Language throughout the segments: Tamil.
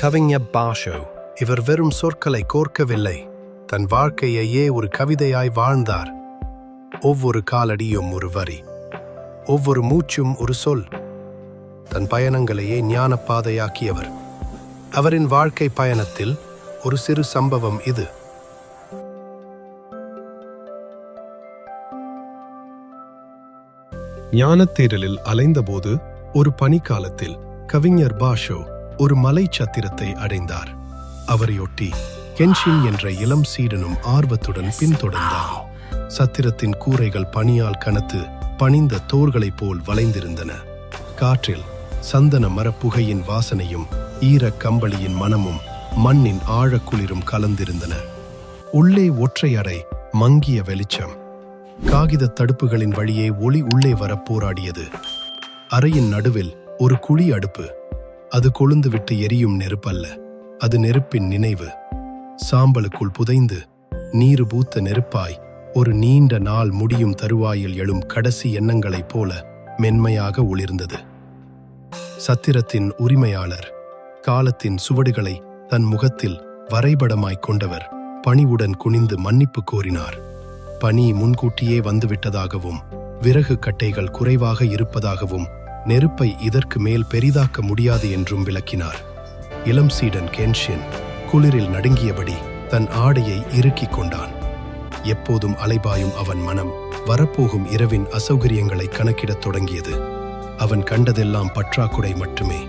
கவிஞ பாஷோ. இவர் வெறும் சொற்களை கோர்க்கவில்லை. தன் வாழ்க்கையையே ஒரு கவிதையாய் வாழ்ந்தார். ஒவ்வொரு காலடியும் ஒரு வரி. ஒவ்வொரு மூச்சும் ஒரு சொல். தன் பயணங்களையே ஞானப்பாதையாக்கியவர். அவரின் வாழ்க்கை பயணத்தில் ஒரு சிறு சம்பவம் இது. ஞானத்தேடலில் அலைந்தபோது ஒரு பனிக்காலத்தில் கவிஞர் பாஷோ ஒரு மலை சத்திரத்தை அடைந்தார். அவரையொட்டி கென்ஷின் என்ற இளம் சீடனும் ஆர்வத்துடன் பின்தொடர்ந்தான். சத்திரத்தின் கூரைகள் பனியால் கனத்து பணிந்த தோள்களைப் போல் வளைந்திருந்தன. காற்றில் சந்தன மரப்புகையின் வாசனையும் ஈரக் கம்பளியின் மனமும் மண்ணின் ஆழக்குளிரும் கலந்திருந்தன. உள்ளே ஒற்றை மங்கிய வெளிச்சம். காகித தடுப்புகளின் வழியே ஒளி உள்ளே வர போராடியது. அறையின் நடுவில் ஒரு குழி அடுப்பு அது கொழுந்துவிட்டு எரியும் நெருப்பல்ல. அது நெருப்பின் நினைவு. சாம்பலுக்குள் புதைந்து நீரு பூத்த நெருப்பாய் ஒரு நீண்ட நாள் முடியும் தருவாயில் எழும் கடைசி எண்ணங்களைப் போல மென்மையாக ஒளிர்ந்தது. சத்திரத்தின் உரிமையாளர் காலத்தின் சுவடுகளை தன் முகத்தில் வரைபடமாய்க் கொண்டவர் பணிவுடன் குனிந்து மன்னிப்பு கோரினார். பனி முன்கூட்டியே வந்துவிட்டதாகவும் விறகு கட்டைகள் குறைவாக இருப்பதாகவும் நெருப்பை இதற்கு மேல் பெரிதாக்க முடியாது என்றும் விளக்கினார். இளம் சீடன் கென்ஷின் குளிரில் நடுங்கியபடி தன் ஆடையை இறுக்கிக் கொண்டான். எப்போதும் அலைபாயும் அவன் மனம் வரப்போகும் இரவின் அசௌகரியங்களை கணக்கிடத் தொடங்கியது. அவன் கண்டதெல்லாம் பற்றாக்குறை மட்டுமே.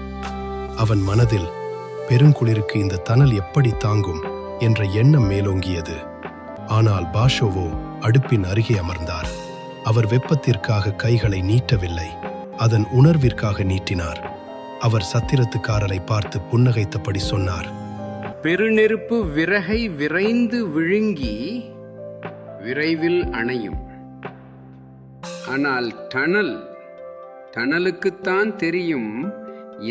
அவன் மனதில் பெருங்குளிருக்கு இந்த தணல் எப்படி தாங்கும்? என்ற எண்ணம் மேலோங்கியது. ஆனால் பாஷோவோ அடுப்பின் அருகே அமர்ந்தார். அவர் வெப்பத்திற்காக கைகளை நீட்டவில்லை. அதன் உணர்விற்காக நீட்டினார். அவர் சத்திரத்துக்காரரை பார்த்து புன்னகைத்தபடி சொன்னார். பெருநெருப்பு விறகை விரைந்து விழுங்கி விரைவில் அணையும். ஆனால் டனல் டனலுக்குத்தான் தெரியும்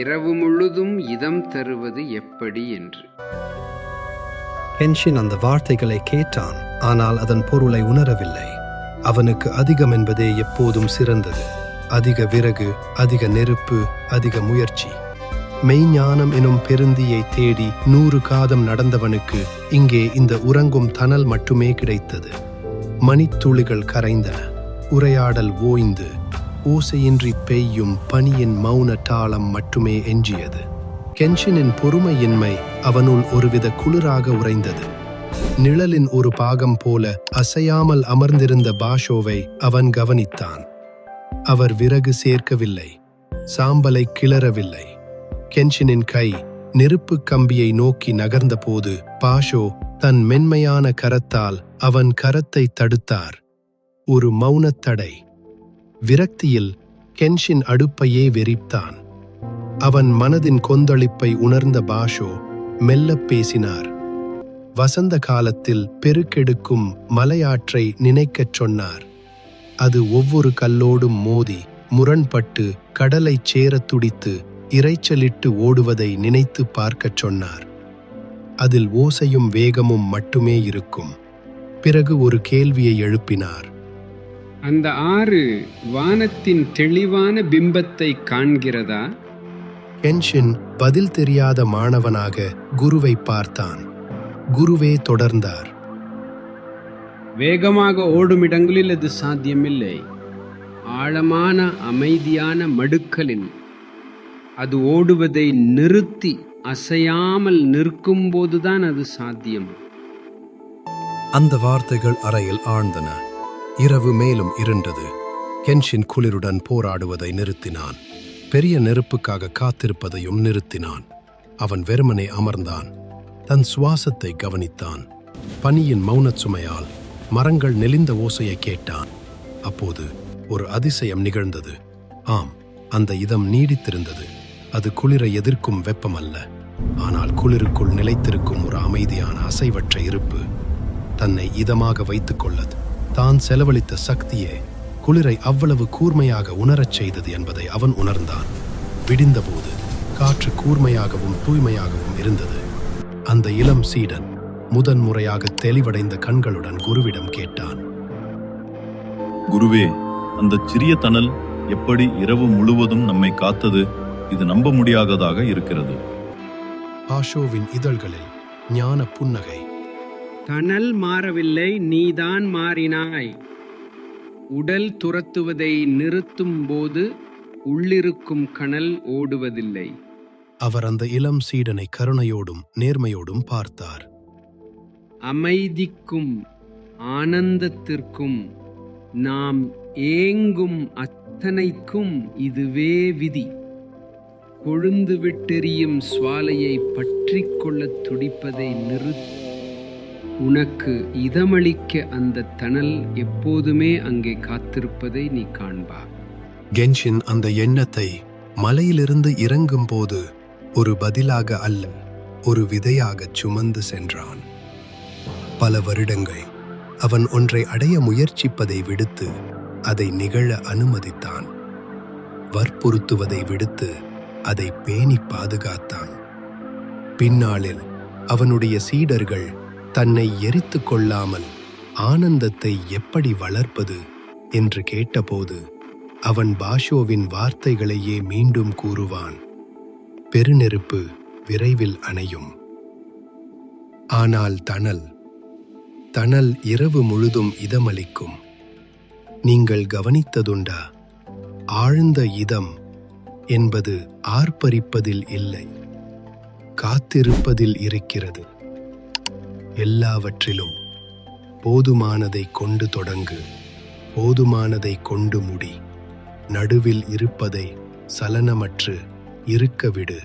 இரவு முழுதும் இதம் தருவது எப்படி என்று. கென்ஷின் அந்த வார்த்தைகளை கேட்டான் ஆனால் அதன் பொருளை உணரவில்லை. அவனுக்கு அதிகம் என்பதே எப்போதும் சிறந்தது. அதிக விறகு அதிக நெருப்பு அதிக முயற்சி. மெய்ஞானம் எனும் பெருந்தியை தேடி நூறு காதம் நடந்தவனுக்கு இங்கே இந்த உறங்கும் தணல் மட்டுமே கிடைத்தது. மணித்துளிகள் கரைந்தன. உரையாடல் ஓய்ந்து. ஓசையின்றி பெய்யும் பனியின் மௌன தாளம் மட்டுமே எஞ்சியது. கென்ஷினின் பொறுமையின்மை அவனுள் ஒருவித குளிராக உறைந்தது. நிழலின் ஒரு பாகம் போல அசையாமல் அமர்ந்திருந்த பாஷோவை அவன் கவனித்தான். அவர் விறகு சேர்க்கவில்லை சாம்பலை கிளறவில்லை. கென்ஷினின் கை நெருப்பு கம்பியை நோக்கி நகர்ந்தபோது பாஷோ தன் மென்மையான கரத்தால் அவன் கரத்தை தடுத்தார். ஒரு மௌனத் தடை. விரக்தியில் கென்ஷின் அடுப்பையே வெறித்தான். அவன் மனதின் கொந்தளிப்பை உணர்ந்த பாஷோ மெல்லப் பேசினார். வசந்த காலத்தில் பெருக்கெடுக்கும் மலையாற்றை நினைக்கச் சொன்னார். அது ஒவ்வொரு கல்லோடும் மோதி முரண்பட்டு கடலைச் சேரத் துடித்து இரைச்சலிட்டு ஓடுவதை நினைத்து பார்க்கச் சொன்னார். அதில் ஓசையும் வேகமும் மட்டுமே இருக்கும். பிறகு ஒரு கேள்வியை எழுப்பினார். அந்த ஆறு வானத்தின் தெளிவான பிம்பத்தை காண்கிறதா? கென்ஷின் பதில் தெரியாத மாணவனாக குருவை பார்த்தான். குருவே தொடர்ந்தார். வேகமாக ஓடும் இடங்களில் அது சாத்தியமில்லை. ஆழமான அமைதியான மடுக்கலின். அது ஓடுவதை நிறுத்தி அசையாமல் நிற்கும் போதுதான் அது சாத்தியம். அந்த வார்த்தைகள் அறையில் ஆழ்ந்தன. இரவு மேலும் இருண்டது. கென்ஷின் குளிருடன் போராடுவதை நிறுத்தினான். பெரிய நெருப்புக்காக காத்திருப்பதையும் நிறுத்தினான். அவன் வெறுமனே அமர்ந்தான். தன் சுவாசத்தை கவனித்தான். பனியின் மௌனச் சுமையால் மரங்கள் நெளிந்த ஓசையை கேட்டான். அப்போது ஒரு அதிசயம் நிகழ்ந்தது. ஆம் அந்த இதம் நீடித்திருந்தது. அது குளிரை எதிர்க்கும் வெப்பம் அல்ல ஆனால் குளிருக்குள் நிலைத்திருக்கும் ஒரு அமைதியான அசைவற்ற இருப்பு தன்னை இதமாக வைத்துக் கொள்ளது. தான் செலவழித்த சக்தியே குளிரை அவ்வளவு கூர்மையாக உணரச் செய்தது என்பதை அவன் உணர்ந்தான். விடிந்தபோது காற்று கூர்மையாகவும் தூய்மையாகவும் இருந்தது. அந்த இளம் சீடன் முதன்முறையாக தெளிவடைந்த கண்களுடன் குருவிடம் கேட்டான். குருவே அந்த சிறிய தணல் எப்படி இரவு முழுவதும் நம்மை காத்தது? இது நம்ப முடியாததாக இருக்கிறது. பாஷோவின் இதழ்களில் ஞான புன்னகை. தணல் மாறவில்லை நீதான் மாறினாய். உடல் துரத்துவதை நிறுத்தும் போது உள்ளிருக்கும் கனல் ஓடுவதில்லை. அவர் அந்த இளம் சீடனை கருணையோடும் நேர்மையோடும் பார்த்தார். அமைதிக்கும் ஆனந்தத்திற்கும் நாம் ஏங்கும் அத்தனைக்கும் இதுவே விதி. கொழுந்து விட்டெறியும் சுவாலையை பற்றிக் கொள்ளத் துடிப்பதை நிறுத்தி உனக்கு இதமளிக்க அந்த தணல் எப்போதுமே அங்கே காத்திருப்பதை நீ காண்பா. கென்ஷின் அந்த எண்ணத்தை மலையிலிருந்து இறங்கும்போது ஒரு பதிலாக அல்ல ஒரு விதையாகச் சுமந்து சென்றான். பல வருடங்கள் அவன் ஒன்றை அடைய முயற்சிப்பதை விடுத்து அதை நிகழ அனுமதித்தான். வற்புறுத்துவதை விடுத்து அதை பேணி பாதுகாத்தான். பின்னாளில் அவனுடைய சீடர்கள் தன்னை எரித்து கொள்ளாமல் ஆனந்தத்தை எப்படி வளர்ப்பது என்று கேட்டபோது அவன் பாஷோவின் வார்த்தைகளையே மீண்டும் கூறுவான். பெருநெருப்பு விரைவில் அணையும். ஆனால் தணல் தணல் இரவு முழுதும் இதமளிக்கும். நீங்கள் கவனித்ததுண்டா? ஆழ்ந்த இதம் என்பது ஆர்ப்பரிப்பதில் இல்லை. காத்திருப்பதில் இருக்கிறது. எல்லாவற்றிலும் போதுமானதை கொண்டு தொடங்கு. போதுமானதை கொண்டு முடி. நடுவில் இருப்பதை சலனமற்று இருக்க விடு.